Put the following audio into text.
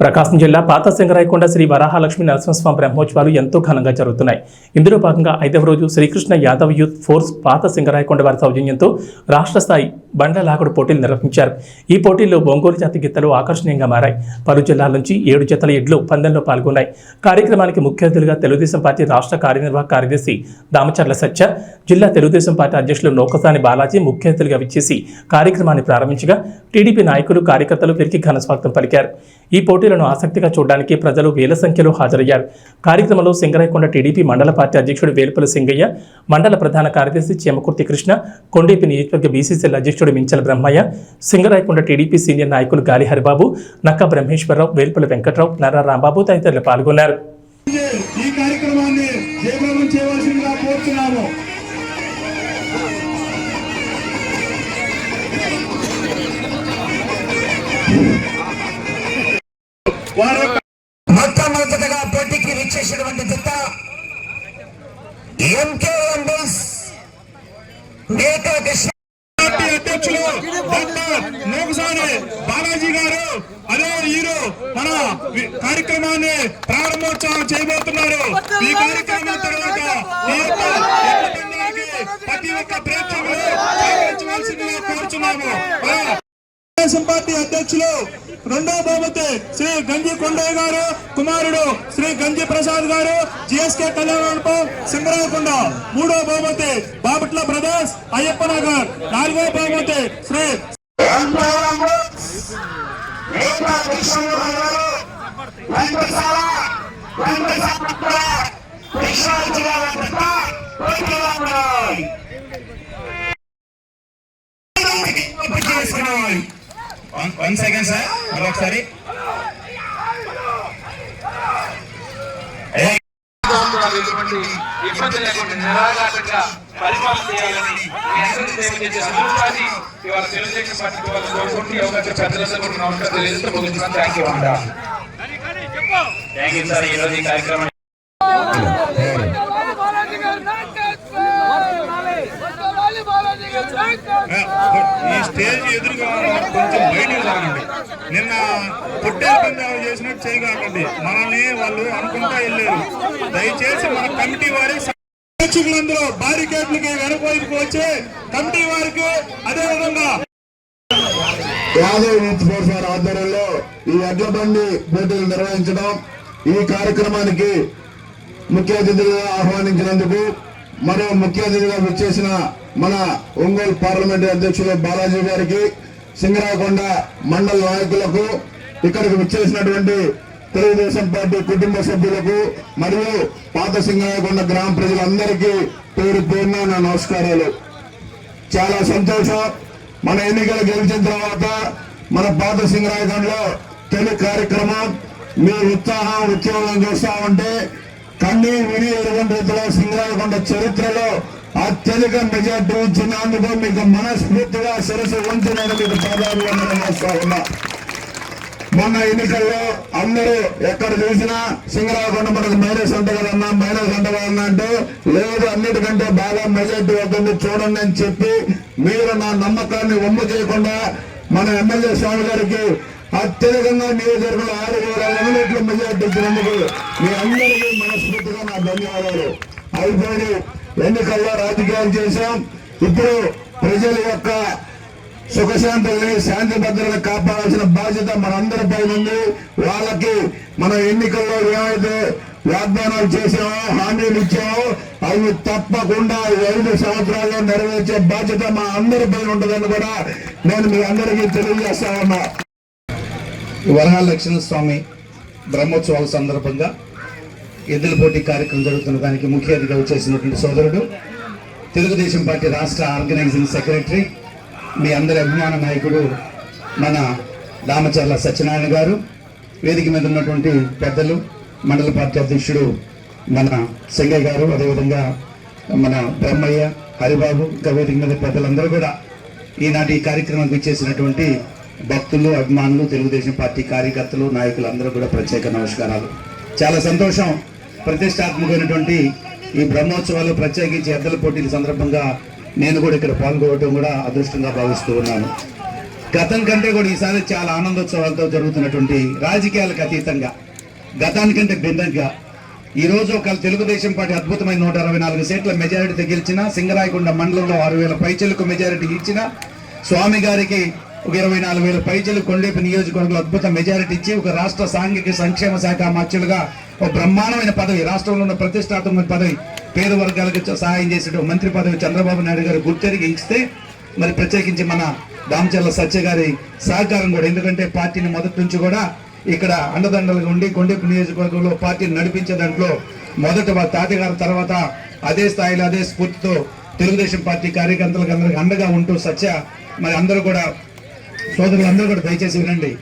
ప్రకాశం జిల్లా పాత సింగరాయకొండ శ్రీ వరాహలక్ష్మి నరసింహస్వామి బ్రహ్మోత్సవాలు ఎంతో ఘనంగా జరుగుతున్నాయి. ఇందులో భాగంగా ఐదవ రోజు శ్రీకృష్ణ యాదవ్ యూత్ ఫోర్స్ పాత సింగరాయకొండ వారి సౌజన్యంతో రాష్ట్ర స్థాయి బండ్ల లాగుడు పోటీలు నిర్వహించారు. ఈ పోటీల్లో ఒంగోలు జాతి గిత్తలు ఆకర్షణీయంగా మారాయి. పలు జిల్లాల నుంచి ఏడు జతల ఎడ్లు పందెంలో పాల్గొన్నాయి. కార్యక్రమానికి ముఖ్య అతిథులుగా తెలుగుదేశం పార్టీ రాష్ట్ర కార్యనిర్వాహక కార్యదర్శి దామచర్ల సత్య జిల్లా తెలుగుదేశం పార్టీ అధ్యక్షులు నౌకసాని బాలాజీ ముఖ్య అతిథులుగా విచ్చేసి కార్యక్రమాన్ని ప్రారంభించగా టీడీపీ నాయకులు కార్యకర్తలు వీరికి ఘన స్వాగతం పలికారు. ఈ పోటీ పోటీలను ఆసక్తిగా చూడడానికి ప్రజలు వేల సంఖ్యలో హాజరయ్యారు. కార్యక్రమంలో సింగరాయకొండ టీడీపీ మండల పార్టీ అధ్యక్షుడు వేలుపల్లి సింగయ్య మండల ప్రధాన కార్యదర్శి చేమకుర్తి కృష్ణ కొండేపి నియోజకవర్గ బీసీసీల అధ్యక్షుడు మించల బ్రహ్మయ్య సింగరాయకొండ టీడీపీ సీనియర్ నాయకులు గాలి హరిబాబు నక్క బ్రహ్మేశ్వరరావు వేలుపల్లి వెంకట్రావు నర్రా రాంబాబు తదితరులు పాల్గొన్నారు. వారి మొట్టమొదటగా పోటీకి విచ్చేసినటువంటి జత ఎంకే ఎంబీస్ మేకల కృష్ణ. పార్టీ అధ్యక్షులు డాక్టర్ నోకుసాని బాలాజీ గారు అదే ఈరు మన కార్యక్రమాన్ని ప్రారంభోత్సవం చేయబోతున్నారు. ఈ కార్యక్రమం తర్వాత ఈ యొక్క ప్రతి ఒక్క ప్రేక్షకులు సహకరించవలసిందిగా కోరుచున్నాము. తెలుగుదేశం పార్టీ అధ్యక్షులు రెండో బహుమతి శ్రీ గంజి కొండయ్య గారు కుమారుడు శ్రీ గంజి ప్రసాద్ గారు జిఎస్కే కళ్యాణ మండపం సింగరాయకొండ. మూడో బహుమతి బాపట్ల బ్రదర్స్ అయ్యప్ప నగర్. నాలుగో బహుమతి శ్రీ కృష్ణా జిల్లా మరొకసారి ఇబ్బంది లేకుండా నిరాఘాటంగా పరిపాలన చేయాలని సేవ చేసే అదృష్టాన్ని ఇవాళ తెలుగుదేశం పార్టీ వాళ్ళు కోరుకుంటూ పెద్దలందరూ నమస్కారం తెలియజేస్తూ థ్యాంక్ యూ అంట థ్యాంక్ యూ సార్ ఈ రోజు ఈ కార్యక్రమం స్టేజ్ ఎదురుగా కొంచెం బయటికి రానండి. నిన్న పొట్టేలు పందాలు చేసినట్టు చేయకండి మనల్ని వాళ్ళు అనుకుంటా వెళ్ళారు. దయచేసి మన కమిటీ వారి ప్రేక్షకులందరూ బారికేట్లకి వెనకవైపుకి వచ్చి కమిటీ వారికి అదే విధంగా యాదవ్ యూత్ ఫోర్స్ వారి ఆధ్వర్యంలో ఈ ఎడ్ల బండి పోటీలు నిర్వహించడం ఈ కార్యక్రమానికి ముఖ్య అతిథులుగా ఆహ్వానించినందుకు మరో ముఖ్య అతిథిగా విచ్చేసిన మన ఒంగోలు పార్లమెంట్ అధ్యక్షులు బాలాజీ గారికి సింగరాకొండ మండల నాయకులకు ఇక్కడికి వచ్చేసినటువంటి తెలుగుదేశం పార్టీ కుటుంబ సభ్యులకు మరియు పాత సింగరాకొండ గ్రామ ప్రజలందరికీ పేరు పేరున నా నమస్కారాలు. చాలా సంతోషం. మన ఎన్నికలు గెలిచిన తర్వాత మన పాత సింగరాయకంలో తొలి కార్యక్రమం మీ ఉత్సాహం ఉద్యోగం చూస్తా ఉంటే కన్నీ విని ఎరుగంట సింగరాయకొండ చరిత్రలో అత్యధిక మెజార్టీ ఇచ్చినందుకు మీకు మనస్ఫూర్తిగా శిరసు ఉంచి నేను మీకు పాదాలు చేస్తా ఉన్నా. మొన్న ఎన్నికల్లో అందరూ ఎక్కడ చూసినా సింగరాకొండ మనకు మైనస్ అంట కదన్నా మైనస్ అంట కదన్నా అంటే లేదు అన్నిటికంటే బాగా మెజార్టీ వద్దని చూడండి అని చెప్పి మీరు నా నమ్మకాన్ని ఒమ్ము చేయకుండా మన ఎమ్మెల్యే స్వామి గారికి అత్యధికంగా నియోజకవర్గంలో ఆరు వేల ఎనిమిది మెజార్టీ ఇచ్చినందుకు మీ అందరికీ మనస్ఫూర్తిగా నా ధన్యవాదాలు. అయిపోయి ఎన్నికల్లో రాజకీయాలు చేశాం. ఇప్పుడు ప్రజల యొక్క సుఖశాంతుల్ని శాంతి భద్రత కాపాడాల్సిన బాధ్యత మనందరిపై ఉంది. వాళ్ళకి మన ఎన్నికల్లో ఏమైతే వాగ్దానాలు చేసామో హామీలు ఇచ్చామో అవి తప్పకుండా ఐదు సంవత్సరాల్లో నెరవేర్చే బాధ్యత మా అందరిపై ఉంటుందని కూడా నేను మీ అందరికీ తెలియజేస్తా ఉన్నా. వరహాల లక్ష్మణ స్వామి బ్రహ్మోత్సవాల సందర్భంగా ఎద్దుల పోటీ కార్యక్రమం జరుగుతున్న దానికి ముఖ్య అతిథిగా వచ్చేసినటువంటి సోదరుడు తెలుగుదేశం పార్టీ రాష్ట్ర ఆర్గనైజింగ్ సెక్రటరీ మీ అందరి అభిమాన నాయకుడు మన రామచర్ల సత్యనారాయణ గారు వేదిక మీద ఉన్నటువంటి పెద్దలు మండల పార్టీ అధ్యక్షుడు మన సింగయ్య గారు అదేవిధంగా మన బ్రహ్మయ్య హరిబాబు ఇంకా వేదిక మీద పెద్దలందరూ కూడా ఈనాటి ఈ కార్యక్రమానికి ఇచ్చేసినటువంటి భక్తులు అభిమానులు తెలుగుదేశం పార్టీ కార్యకర్తలు నాయకులు అందరూ కూడా ప్రత్యేక నమస్కారాలు. చాలా సంతోషం ప్రతిష్టాత్మకమైనటువంటి ఈ బ్రహ్మోత్సవాలు ప్రత్యేకించి ఎద్దల పోటీల సందర్భంగా నేను కూడా ఇక్కడ పాల్గొనడం కూడా అదృష్టంగా భావిస్తూ ఉన్నాను. గతం కంటే కూడా ఈసారి చాలా ఆనందోత్సవాలతో జరుగుతున్నటువంటి రాజకీయాలకు అతీతంగా గతానికంటే భిన్నంగా ఈరోజు ఒక తెలుగుదేశం పార్టీ అద్భుతమైన నూట అరవై నాలుగు సీట్ల మెజారిటీతో గెలిచిన సింగరాయకొండ మండలంలో ఆరు వేల పైచలకు మెజారిటీ ఇచ్చిన స్వామి గారికి ఒక ఇరవై నాలుగు వేల పైచలు కొండేపు నియోజకవర్గంలో అద్భుత మెజారిటీ ఇచ్చి ఒక రాష్ట్ర సాంఘిక సంక్షేమ శాఖ మార్చులుగా ఒక బ్రహ్మాండమైన పదవి. రాష్ట్రంలో ఉన్న ప్రతిష్టాత్మక పదవి పేద వర్గాలకు సహాయం చేసే మంత్రి పదవి చంద్రబాబు నాయుడు గారు గుర్తెరిగి ఇస్తే మరి ప్రత్యేకించి మన దామచర్ల సత్య గారి సహకారం కూడా. ఎందుకంటే పార్టీని మొదటి నుంచి కూడా ఇక్కడ అండదండలుగా ఉండి కొండేపు నియోజకవర్గంలో పార్టీని నడిపించే దాంట్లో మొదట వాళ్ళ తాతగారి తర్వాత అదే స్థాయిలో అదే స్ఫూర్తితో తెలుగుదేశం పార్టీ కార్యకర్తలకు అందరికి అండగా ఉంటూ సత్య మరి అందరూ కూడా సోదరులందరూ కూడా దయచేసి వినండి.